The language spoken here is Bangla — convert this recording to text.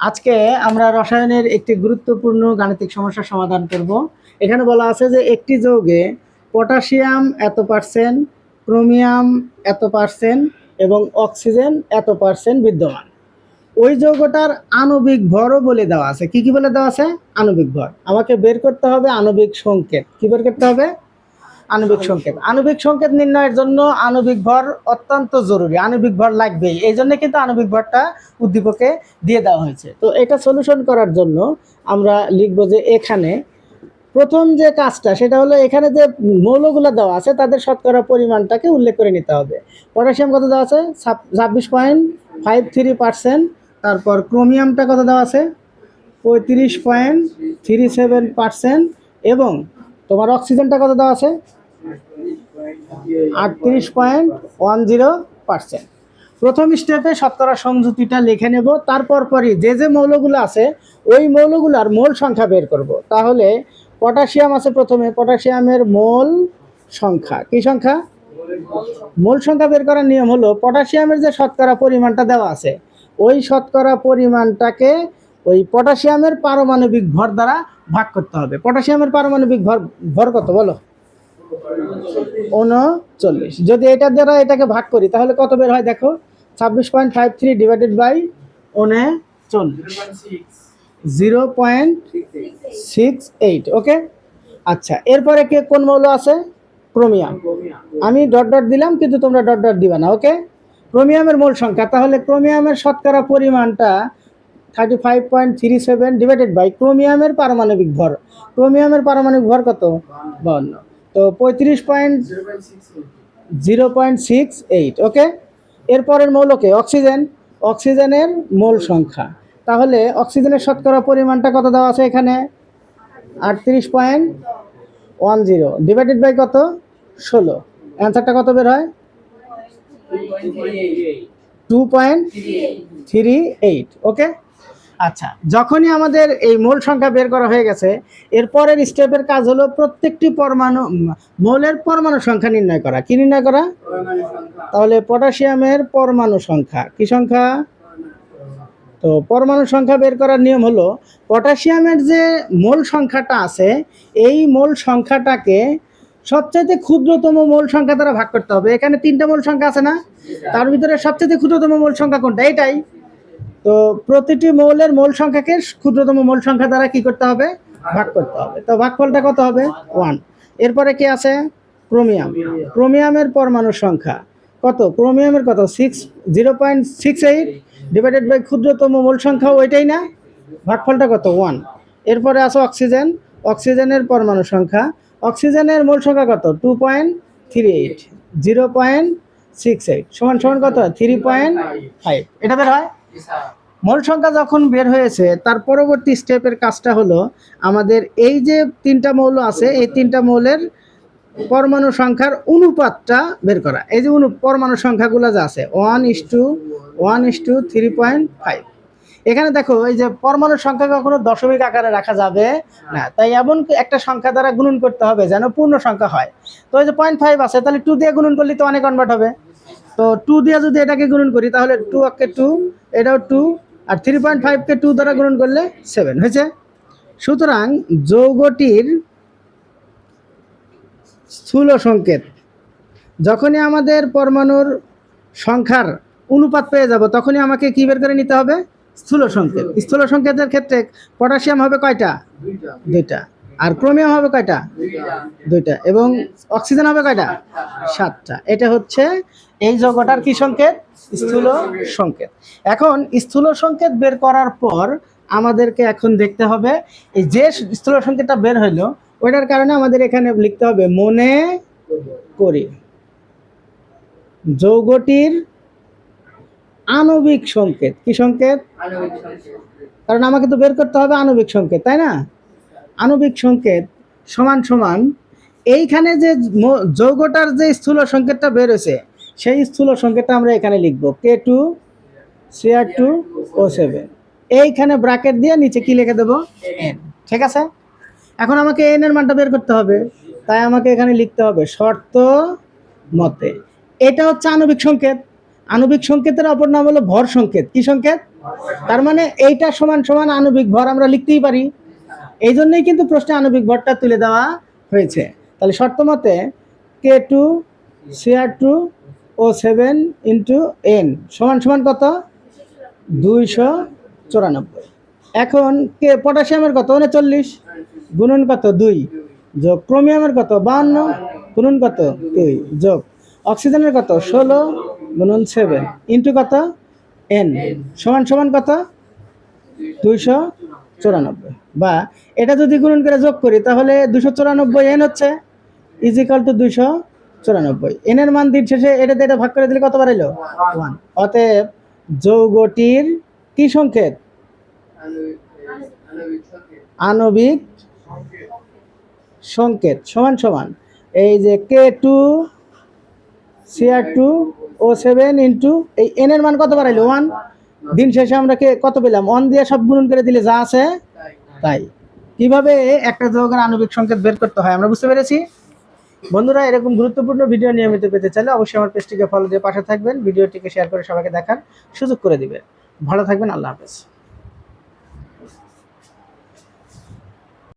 আজকে আমরা রসায়নের একটি গুরুত্বপূর্ণ গাণিতিক সমস্যার সমাধান করব। এখানে বলা আছে যে একটি যৌগে পটাশিয়াম এত পার্সেন্ট, ক্রোমিয়াম এত পার্সেন্ট এবং অক্সিজেন এত পার্সেন্ট বিদ্যমান। ওই যৌগটার আণবিক ভরও বলে দেওয়া আছে। কি কি বলে দেওয়া আছে? আণবিক ভর। আমাকে বের করতে হবে আণবিক সংকেত। কি বের করতে হবে? আণবিক সংকেত। আণবিক সংকেত নির্ণয়ের জন্য আণবিক ভর অত্যন্ত জরুরি, আণবিক ভর লাগবেই। এই জন্য কিন্তু আণবিক ভরটা উদ্দীপকে দিয়ে দেওয়া হয়েছে। তো এটা সলিউশন করার জন্য আমরা লিখব যে এখানে প্রথম যে কাজটা, সেটা হলো এখানে যে মৌলগুলো দেওয়া আছে, তাদের শতকরা পরিমাণটাকে উল্লেখ করে নিতে হবে। পটাশিয়াম কত দেওয়া আছে? ছাব্বিশ পয়েন্ট ফাইভ থ্রি পার্সেন্ট। তারপর ক্রোমিয়ামটা কত দেওয়া আছে? পঁয়ত্রিশ পয়েন্ট থ্রি সেভেন পার্সেন্ট। এবং তোমার অক্সিজেনটা কত দেওয়া আছে? আটত্রিশ পয়েন্ট ওয়ান জিরো পার্সেন্ট। প্রথম স্টেপে শতকরা সংযুতিটা লিখে নেব, তারপর পরই যে যে মৌলগুলো আছে, ওই মৌলগুলোর মোল সংখ্যা বের করব। তাহলে পটাশিয়াম আছে প্রথমে, পটাশিয়ামের মোল সংখ্যা, কি সংখ্যা? মোল সংখ্যা বের করার নিয়ম হলো, পটাশিয়ামের যে শতকরা পরিমাণটা দেওয়া আছে, ওই শতকরা পরিমাণটাকে ওই পটাশিয়ামের পারমাণবিক ভর দ্বারা ভাগ করতে হবে। পটাশিয়ামের পারমাণবিক ভর ভর কত বলো? উনচল্লিশ যদি এটা দ্বারা এটাকে ভাগ করি, তাহলে কত বের হয় দেখো? ছাব্বিশ point five three divided by উনচল্লিশ zero point six eight okay? আচ্ছা এরপরে কে কোন মৌল আছে? ক্রোমিয়াম। আমি ডট ডট দিলাম, কিন্তু তোমরা ডট ডট দিবে না, ওকে? ক্রোমিয়ামের মূল সংখ্যা, তাহলে ক্রোমিয়ামের শতকরা পরিমাণটা thirty five point three seven divided by ক্রোমিয়ামের পারমাণবিক ভর। ক্রোমিয়ামের পারমাণবিক ভর কত? বাউন্ন। তো পঁয়ত্রিশ point zero point six eight okay? এরপরের মৌলকে অক্সিজেন। অক্সিজেনের মোল সংখ্যা। তাহলে অক্সিজেনের শতকরা পরিমাণটা কত দেওয়া আছে এখানে? আটত্রিশ point one zero. Divided by কত? ষোলো। অ্যান্সারটা কত বের হয়? Two point three eight okay? আচ্ছা। যখনই আমাদের এই মোল সংখ্যা বের করা হয়ে গেছে এরপরের স্টেপের কাজ হলো প্রত্যেকটি পরমাণু, মৌলের পরমাণু সংখ্যা নির্ণয় করা। কি নির্ণয় করা? তাহলে পটাশিয়ামের পরমাণু সংখ্যা। কি সংখ্যা? তো পরমাণু সংখ্যা বের করার নিয়ম হলো, পটাশিয়ামের যে মোল সংখ্যাটা আছে, এই মোল সংখ্যাটাকে সবচাইতে ক্ষুদ্রতম মোল সংখ্যা দ্বারা ভাগ করতে হবে। এখানে তিনটা মোল সংখ্যা আছে না? তার ভিতরে সবচাইতে ক্ষুদ্রতম মোল সংখ্যা কোনটা? এটাই। তো প্রতিটি মৌলের মোল সংখ্যাকে ক্ষুদ্রতম মোল সংখ্যা দ্বারা কি করতে হবে? ভাগ করতে হবে। তো ভাগফলটা কত হবে? ওয়ান এরপরে কি আছে? ক্রোমিয়াম ক্রোমিয়ামের পরমাণু সংখ্যা কত? ক্রোমিয়ামের কত? Six zero point six eight divided by ক্ষুদ্রতম মূল সংখ্যা ওইটাই না? ভাগফলটা কত? ওয়ান এরপরে আছে অক্সিজেন অক্সিজেনের পরমাণু সংখ্যা। অক্সিজেনের মূল সংখ্যা কত? Two point three eight zero point six eight সমান সমান কত? থ্রি পয়েন্ট ফাইভ এটা বের হয়? মোল সংখ্যা যখন বের হয়েছে, তার পরবর্তী স্টেপের কাজটা হলো আমাদের এই যে তিনটা মৌল আছে, এই তিনটা মৌলের পরমাণু সংখ্যার অনুপাতটা বের করা। এই যে অনু পরমাণু সংখ্যাগুলো যা আছে one is two one is two three point five এখানে দেখো, এই যে পরমাণু সংখ্যা কখনো দশমিক আকারে রাখা যাবে না। তাই এমন একটা সংখ্যা দ্বারা গুণন করতে হবে যেন পূর্ণ সংখ্যা হয়। তো এই যে পয়েন্ট ফাইভ আছে, তাহলে টু দিয়ে গুণন করলে তো অনেক কনভার্ট হবে। তো টু দিয়ে যদি এটাকে গুণন করি, তাহলে টু অকে টু এটাও টু আর থ্রি পয়েন্ট ফাইভকে টু দ্বারা গুণন করলে সেভেন হয়েছে? সুতরাং যৌগটির স্থূল সংকেত, যখনই আমাদের পরমাণুর সংখ্যার অনুপাত পেয়ে যাব, তখনই আমাকে কী বের করে নিতে হবে? স্থূল সংকেত। স্থূল সংকেতের ক্ষেত্রে পটাশিয়াম হবে কয়টা? দুইটা। আর ক্রোমিয়াম হবে কয়টা? দুইটা। এবং অক্সিজেন হবে কয়টা? সাতটা। এটা হচ্ছে এই যৌগটার কি সংকেত? স্থূল সংকেত। এখন স্থূল সংকেত বের করার পর আমাদেরকে এখন দেখতে হবে এই যে স্থূল সংকেতটা বের হইল ওইটার কারণে আমাদের এখানে লিখতে হবে মনে করি। যৌগটির আণবিক সংকেত। কি সংকেত। কারণ আমাকে তো বের করতে হবে আণবিক সংকেত তাই না? আণবিক সংকেত সমান সমান, এইখানে যে যৌগটার যে স্থূল সংকেতটা বের হয়েছে, সেই স্থূল সংকেতটা আমরা এখানে লিখব। K two Cr two O seven এইখানে ব্রাকেট দিয়ে নিচে কি লিখে দেবো? এন ঠিক আছে? এখন আমাকে এন এর মানটা বের করতে হবে। তাই আমাকে এখানে লিখতে হবে শর্ত মতে। এটা হচ্ছে আণবিক সংকেত। আণবিক সংকেতের অপর নাম হলো ভর সংকেত। কি সংকেত? তার মানে এইটা সমান সমান আণবিক ভর আমরা লিখতেই পারি। এই জন্যই কিন্তু প্রশ্নে আণবিক ভরটা তুলে দেওয়া হয়েছে। তাহলে শর্ত মতে K two Cr two O seven into N সমান সমান কত? দুইশো চুরানব্বই। এখন কে পটাশিয়ামের কত? উনচল্লিশ। গুণন কত? দুই। যোগ ক্রোমিয়ামের কত? বাহান্ন। গুণন কত? দুই। যোগ অক্সিজেনের কত? ষোলো। গুণন সেভেন ইন্টু কত? এন সমান সমান কত? দুইশো চুরানব্বই। বা এটা যদি গুণন করে যোগ করি, তাহলে দুশো চুরানব্বই এন হচ্ছে ইজিক্যাল টু দুইশো চুরানব্বই। এনের মান দিন শেষে এটাতে এটা ভাগ করে দিলে কত বাড়াইলো? ওয়ান অতএব যৌগটির কি সংকেত? আণবিক সংকেত। সমান সমান। এই যে K two Cr two O seven into এই এনের মান কত বাড়াইলো? ওয়ান দিন শেষে আমরা কে কত পেলাম? ওয়ান দিয়ে সব গুণন করে দিলে যা আছে তাই। কীভাবে একটা যৌগের আণবিক সংকেত বের করতে হয়, আমরা বুঝতে পেরেছি? বন্ধুরা, এরকম গুরুত্বপূর্ণ ভিডিও নিয়মিত পেতে চাইলে অবশ্যই আমার পেজটিকে ফলো দিয়ে পাশে থাকবেন ভিডিওটিকে শেয়ার করে সবাইকে দেখার সুযোগ করে দিবেন। ভালো থাকবেন, আল্লাহ হাফেজ।